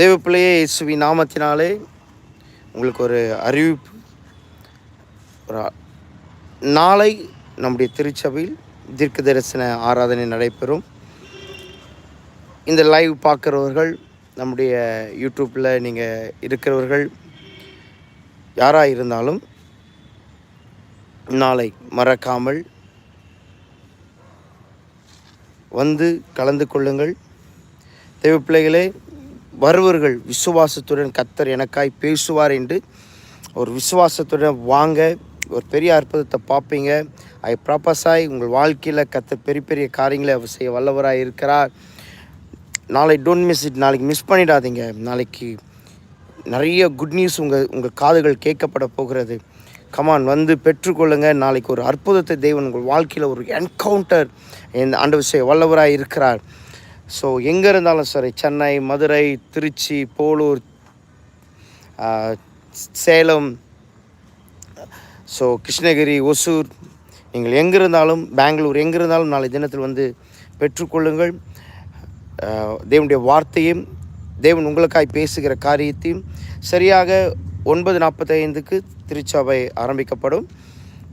தேவ பிள்ளையே இயேசுவி நாமத்தினாலே உங்களுக்கு ஒரு அறிவிப்பு. ஒரு நாளை நம்முடைய திருச்சபையில் தீர்க்க தரிசன ஆராதனை நடைபெறும். இந்த லைவ் பார்க்குறவர்கள் நம்முடைய யூடியூப்பில் நீங்கள் இருக்கிறவர்கள் யாராக இருந்தாலும் நாளை மறக்காமல் வந்து கலந்து கொள்ளுங்கள். தேவ பிள்ளைகளே வருவர்கள் விசுவாசத்துடன் கத்தர் எனக்காய் பேசுவார் என்று ஒரு விசுவாசத்துடன் வாங்க ஒரு பெரிய அற்புதத்தை பார்ப்பீங்க. ஐ ப்ராப்பஸாய் உங்கள் வாழ்க்கையில் கத்தர் பெரிய பெரிய காரியங்களை அவர் செய்ய வல்லவராக இருக்கிறார். நாளை டோன்ட் மிஸ் இட் நாளைக்கு மிஸ் பண்ணிடாதீங்க. நாளைக்கு நிறைய குட் நியூஸ் உங்கள் உங்கள் காதுகள் கேட்கப்பட போகிறது. கமான் வந்து பெற்றுக்கொள்ளுங்க. நாளைக்கு ஒரு அற்புதத்தை தெய்வன் உங்கள் வாழ்க்கையில் ஒரு என்கவுண்டர் இந்த அண்ட விஷய வல்லவராக இருக்கிறார். ஸோ எங்கே இருந்தாலும் சரி சென்னை மதுரை திருச்சி போலூர் சேலம் ஸோ கிருஷ்ணகிரி ஒசூர் நீங்கள் எங்கே இருந்தாலும் பெங்களூர் எங்கே இருந்தாலும் நாளை தினத்தில் வந்து பெற்றுக்கொள்ளுங்கள். தேவனுடைய வார்த்தையும் தேவன் உங்களுக்காய் பேசுகிற காரியத்தையும் சரியாக ஒன்பது நாற்பத்தைந்துக்கு திருச்சபை ஆரம்பிக்கப்படும்.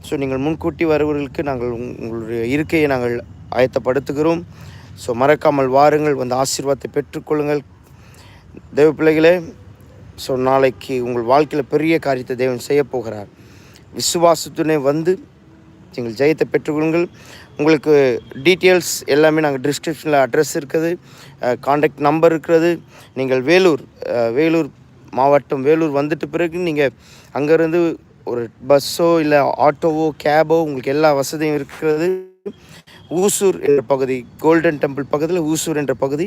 ஸோ நீங்கள் முன்கூட்டி வருவர்களுக்கு நாங்கள் உங்களுடைய இருக்கையை நாங்கள் ஆயத்தப்படுத்துகிறோம். ஸோ மறக்காமல் வாருங்கள் வந்து ஆசீர்வாதத்தை பெற்றுக்கொள்ளுங்கள். தேவ பிள்ளைகளே ஸோ நாளைக்கு உங்கள் வாழ்க்கையில் பெரிய காரியத்தை தேவன் செய்ய போகிறார். விசுவாசத்துடனே வந்து நீங்கள் ஜெயத்தை பெற்றுக்கொள்ளுங்கள். உங்களுக்கு டீட்டெயில்ஸ் எல்லாமே நாங்கள் டிஸ்கிரிப்ஷனில் அட்ரஸ் இருக்குது காண்டாக்ட் நம்பர் இருக்கிறது நீங்கள் வேலூர் வேலூர் மாவட்டம் வேலூர் வந்துட்டு பிறகு நீங்கள் அங்கேருந்து ஒரு பஸ்ஸோ இல்லை ஆட்டோவோ கேபோ உங்களுக்கு எல்லா வசதியும் இருக்கிறது. ஊசூர் என்ற பகுதி கோல்டன் டெம்பிள் பக்கத்தில் ஊசூர் என்ற பகுதி.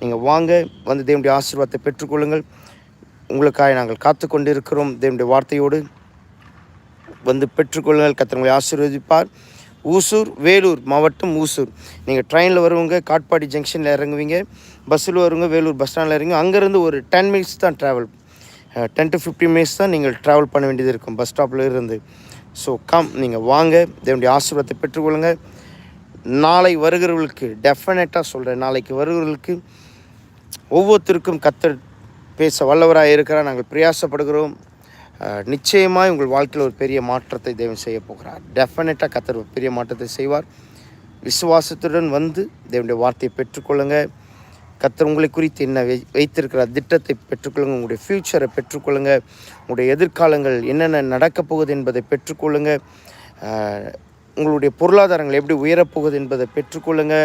நீங்கள் வாங்க வந்து தேவனுடைய ஆசீர்வாதத்தை பெற்றுக்கொள்ளுங்கள். உங்களுக்காக நாங்கள் காத்து கொண்டிருக்கிறோம் தேவனுடைய வார்த்தையோடு. வந்து பெற்றுக்கொள்ளுங்கள் கத்தவங்களை ஆசீர்வதிப்பார். ஊசூர் வேலூர் மாவட்டம் ஊசூர். நீங்கள் ட்ரெயினில் வருவங்க காட்பாடி ஜங்ஷனில் இறங்குவீங்க பஸ்ஸில் வருவங்க வேலூர் பஸ் ஸ்டாண்டில் இறங்கி அங்கேருந்து ஒரு டென் மினிட்ஸ் தான் travel ten to fifteen minutes தான் நீங்கள் ட்ராவல் பண்ண வேண்டியது இருக்கும் பஸ் ஸ்டாப்பில் இருந்து. ஸோ கம் நீங்கள் வாங்க. தேவனுடைய ஆசீர்வாதத்தை பெற்றுக்கொள்ளுங்கள் நாளை வருகிறவர்களுக்கு டெஃபினட்டாக சொல்கிறேன் நாளைக்கு வருகிறவர்களுக்கு ஒவ்வொருத்தருக்கும் கத்தர் பேச வல்லவராக இருக்கிறார். நாங்கள் பிரயாசப்படுகிறோம். நிச்சயமாக உங்கள் வாழ்க்கையில் ஒரு பெரிய மாற்றத்தை தேவன் செய்ய போகிறார். டெஃபினட்டாக கத்தர் ஒரு பெரிய மாற்றத்தை செய்வார். விசுவாசத்துடன் வந்து தேவனுடைய வார்த்தையை பெற்றுக்கொள்ளுங்கள் கத்தர் உங்களை குறித்து என்ன வை வைத்திருக்கிற திட்டத்தை பெற்றுக்கொள்ளுங்க உங்களுடைய ஃப்யூச்சரை பெற்றுக்கொள்ளுங்க உங்களுடைய எதிர்காலங்கள் என்னென்ன நடக்கப் போகுது என்பதை பெற்றுக்கொள்ளுங்க. உங்களுடைய பொருளாதாரங்கள் எப்படி உயரப்போகுது என்பதை பெற்றுக்கொள்ளுங்க.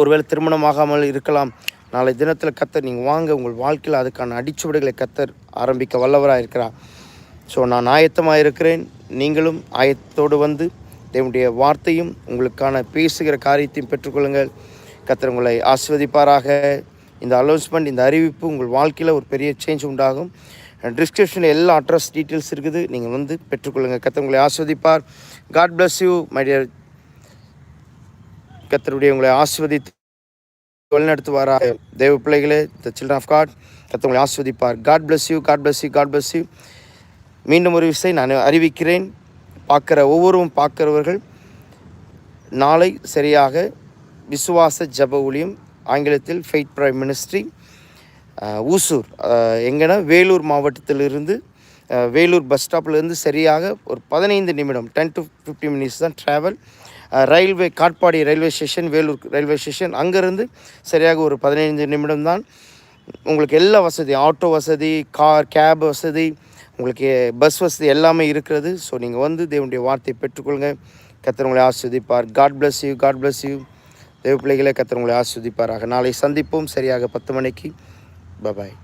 ஒருவேளை திருமணமாகாமல் இருக்கலாம். நாளை தினத்தில் கத்தர் நீங்கள் வாங்க உங்கள் வாழ்க்கையில் அதுக்கான அடிச்சுவடுகளை கத்தர் ஆரம்பிக்க வல்லவராக இருக்கிறார். ஸோ நான் ஆயத்தமாக இருக்கிறேன். நீங்களும் ஆயத்தோடு வந்து தேவனுடைய வார்த்தையும் உங்களுக்கான பேசுகிற காரியத்தையும் பெற்றுக்கொள்ளுங்கள். கத்தர் உங்களை ஆஸ்வதிப்பாராக இந்த அலௌன்ஸ்மெண்ட் இந்த அறிவிப்பு உங்கள் வாழ்க்கையில் ஒரு பெரிய சேஞ்ச் உண்டாகும். டிஸ்கிரிப்ஷனில் எல்லா அட்ரஸ் டீட்டெயில்ஸ் இருக்குது. நீங்கள் வந்து பெற்றுக்கொள்ளுங்கள் கத்தர் உங்களை ஆஸ்வதிப்பார் God bless you my dear கத்தருடைய உங்களை ஆஸ்வதித்து வழிநடத்துவாராக. தேவ பிள்ளைகளே த சில்ட்ரன் ஆஃப் காட் கத்தவங்களை உங்களை ஆஸ்வதிப்பார் God bless you God bless you God bless you மீண்டும் ஒரு விஷயம் நான் அறிவிக்கிறேன். பார்க்குற ஒவ்வொருவரும் பார்க்குறவர்கள் நாளை சரியாக விசுவாச ஜப ஊழியம் ஆங்கிலத்தில் ஃபைட் பிரைம் மினிஸ்ட்ரி ஊசூர் எங்கன்னா வேலூர் மாவட்டத்திலிருந்து வேலூர் பஸ் ஸ்டாப்லேருந்து சரியாக ஒரு பதினைந்து நிமிடம் டென் டு ஃபிஃப்டி மினிட்ஸ் தான் travel railway Katpadi railway station Vellore railway station அங்கேருந்து சரியாக ஒரு பதினைந்து நிமிடம் தான். உங்களுக்கு எல்லா வசதி ஆட்டோ வசதி கார் கேப் வசதி உங்களுக்கு பஸ் வசதி எல்லாமே இருக்கிறது. ஸோ நீங்கள் வந்து தேவனுடைய வார்த்தையை பெற்றுக்கொள்ளுங்க. கத்திரவங்களை ஆஸ்வதிப்பார் God bless you God bless you தேவ பிள்ளைகளை கத்தர் உங்களை ஆஸ்வதிப்பாராக நாளை சந்திப்போம். சரியாக பத்து மணிக்கு. பபாய்